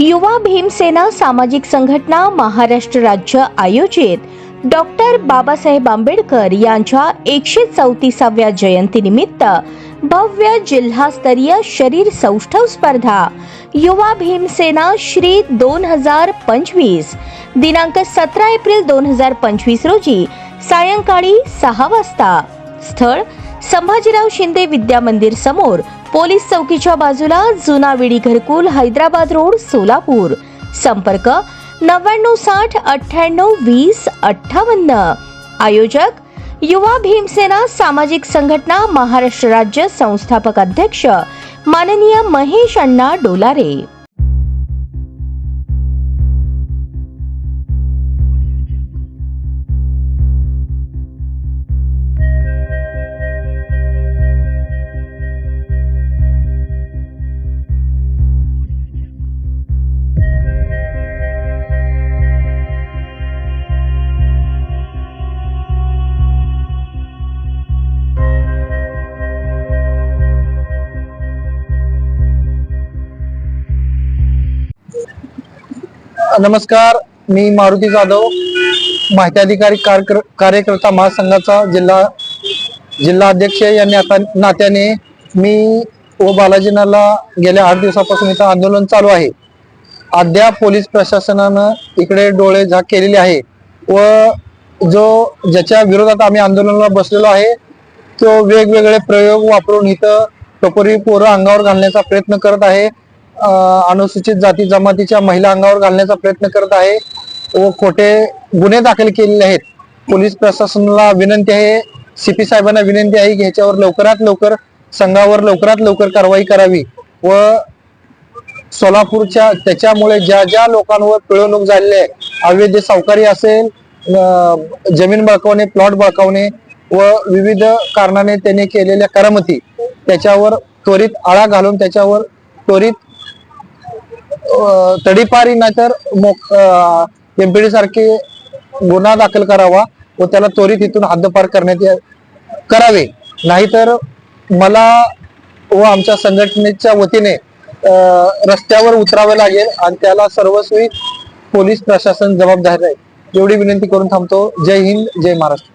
युवा भीमसेना सामाजिक संघटना महाराष्ट्र राज्य आयोजित डॉक्टर बाबासाहेब आंबेडकर यांच्या एकशे चौतीसाव्या जयंतीनिमित्त भव्य जिल्हास्तरीय शरीर सौष्ठव स्पर्धा युवा भीमसेना श्री दोन हजार पंचवीस दिनांक सतरा एप्रिल दोन हजार पंचवीस रोजी सायंकाळी सहा वाजता. स्थळ संभाजीराव शिंदे विद्या मंदिर समोर पोलीस चौकीच्या बाजूला जुना विडी घरकुल हैदराबाद रोड सोलापूर. संपर्क नव्याण्णव साठ अठ्ठ्याण्णव वीस अठ्ठावन्न. आयोजक युवा भीमसेना सामाजिक संघटना महाराष्ट्र राज्य संस्थापक अध्यक्ष माननीय महेश अण्णा डोलारे. नमस्कार मी मारुती जाधव माहिती अधिकारी कार्यकर्ता महासंघाचा जिल्हा जिल्हा अध्यक्ष या नाता नात्याने मी व बालाजीनाला गेल्या आठ दिवसापासून इथं आंदोलन चालू आहे. अद्याप पोलीस प्रशासनानं इकडे डोळे झाक केलेले आहे व जो ज्याच्या विरोधात आम्ही आंदोलनाला बसलेलो आहे तो वेगवेगळे प्रयोग वापरून इथं टपोरी पोरं अंगावर घालण्याचा प्रयत्न करत आहे. अनुसूचित जाती जमातीच्या महिला अंगावर घालण्याचा प्रयत्न करत आहे. व खोटे गुन्हे दाखल केलेले आहेत. पोलीस प्रशासनाला विनंती आहे. सीपी साहेबांना विनंती आहे की ह्याच्यावर लवकरात लवकर संघावर लवकरात लवकर कारवाई करावी. व सोलापूरच्या त्याच्यामुळे ज्या ज्या लोकांवर पिळवणूक झालेली आहे अवैध सावकारी असेल जमीन बळकावणे प्लॉट बळकावणे व विविध कारणाने त्याने केलेल्या करामती त्याच्यावर त्वरित आळा घालून त्याच्यावर त्वरित तडीपारी नाहीतर एमपीडी सारखे गुन्हा दाखल करावा व त्याला त्वरित इथून हद्दपार करण्यात करावे. नाहीतर मला व आमच्या संघटनेच्या वतीने रस्त्यावर उतरावे लागेल आणि त्याला सर्वस्वी पोलीस प्रशासन जबाबदार आहे एवढी विनंती करून थांबतो. जय हिंद जय महाराष्ट्र.